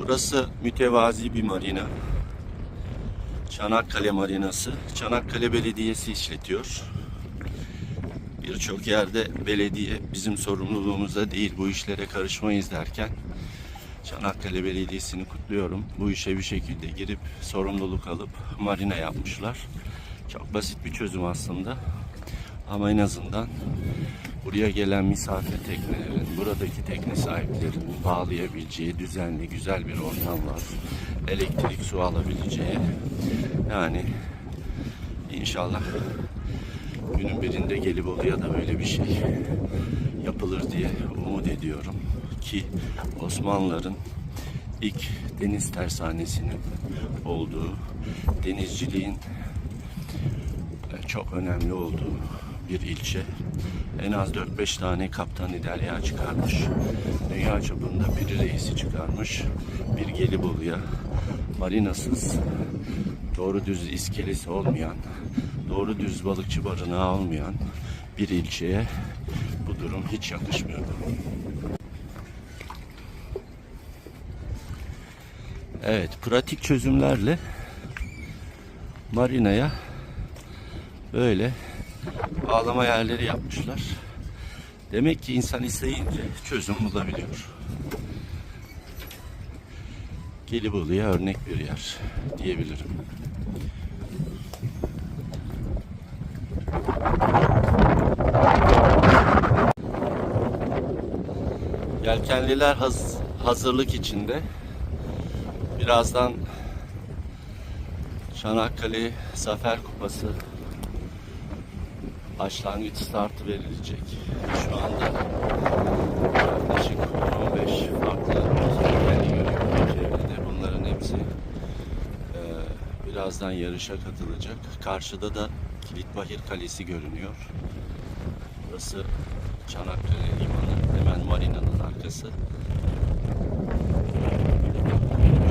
Burası mütevazi bir marina. Çanakkale Marinası. Çanakkale Belediyesi işletiyor. Birçok yerde belediye bizim sorumluluğumuzda değil bu işlere karışmayız derken Çanakkale Belediyesi'ni kutluyorum. Bu işe bir şekilde girip sorumluluk alıp marina yapmışlar. Çok basit bir çözüm aslında. Ama en azından buraya gelen misafir teknelerin, buradaki tekne sahiplerinin bağlayabileceği düzenli, güzel bir ortam var. Elektrik, su alabileceği. Yani inşallah günün birinde Gelibolu'ya da böyle bir şey yapılır diye umut ediyorum. Ki Osmanlıların ilk deniz tersanesinin olduğu, denizciliğin çok önemli olduğu bir ilçe. En az 4-5 tane kaptan derya çıkarmış. Dünya çapında bir reisi çıkarmış. Bir Gelibolu'ya marinasız, doğru düz iskelesi olmayan, doğru düz balıkçı barınağı olmayan bir ilçeye bu durum hiç yakışmıyordu. Evet, pratik çözümlerle marinaya böyle ağlama yerleri yapmışlar. Demek ki insan isteyince çözüm bulabiliyor. Gelibolu'ya örnek bir yer diyebilirim. Yelkenliler haz- hazırlık içinde. Birazdan Çanakkale Zafer Kupası başlangıç startı verilecek. Şu anda yaklaşık 15 farklı yelkenli görüyorum çevrede. Bunların hepsi e, birazdan yarışa katılacak. Karşıda da Kilitbahir Kalesi görünüyor. Burası Çanakkale Limanı. Hemen marinanın arkası.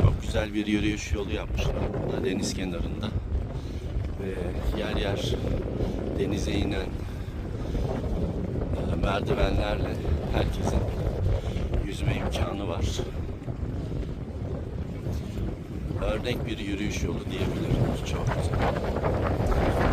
Çok güzel bir yürüyüş yolu yapmışlar deniz kenarında. Ve yer yer denize inen e, merdivenlerle herkesin yüzme imkanı var. Örnek bir yürüyüş yolu diyebilirim. Çok güzel.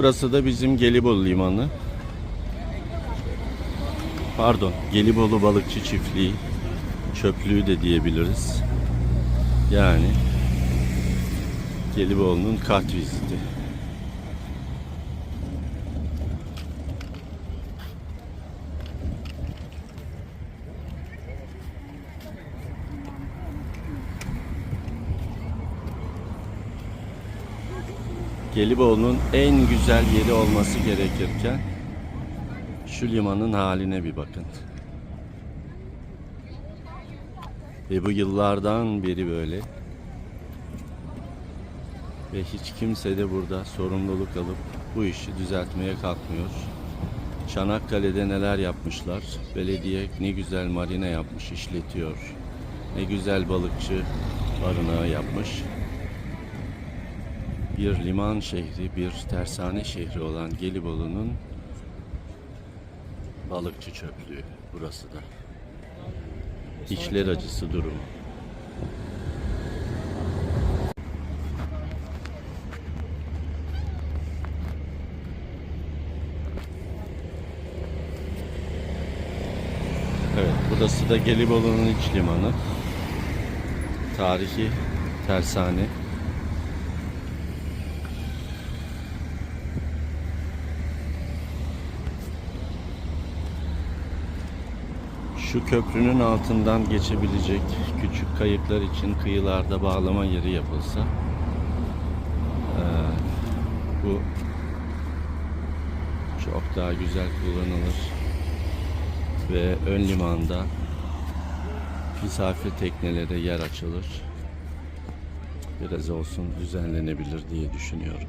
Burası da bizim Gelibolu Limanı. Pardon, Gelibolu Balıkçı Çiftliği. Çöplüğü de diyebiliriz. Yani Gelibolu'nun kart Gelibolu'nun en güzel yeri olması gerekirken şu limanın haline bir bakın. Ve bu yıllardan beri böyle. Ve hiç kimse de burada sorumluluk alıp bu işi düzeltmeye kalkmıyor. Çanakkale'de neler yapmışlar. Belediye ne güzel marina yapmış, işletiyor. Ne güzel balıkçı barınağı yapmış bir liman şehri, bir tersane şehri olan Gelibolu'nun balıkçı çöplüğü burası da. İçler acısı durum. Evet, burası da Gelibolu'nun iç limanı. Tarihi tersane. Şu köprünün altından geçebilecek küçük kayıklar için kıyılarda bağlama yeri yapılsa bu çok daha güzel kullanılır ve ön limanda misafir teknelere yer açılır biraz olsun düzenlenebilir diye düşünüyorum.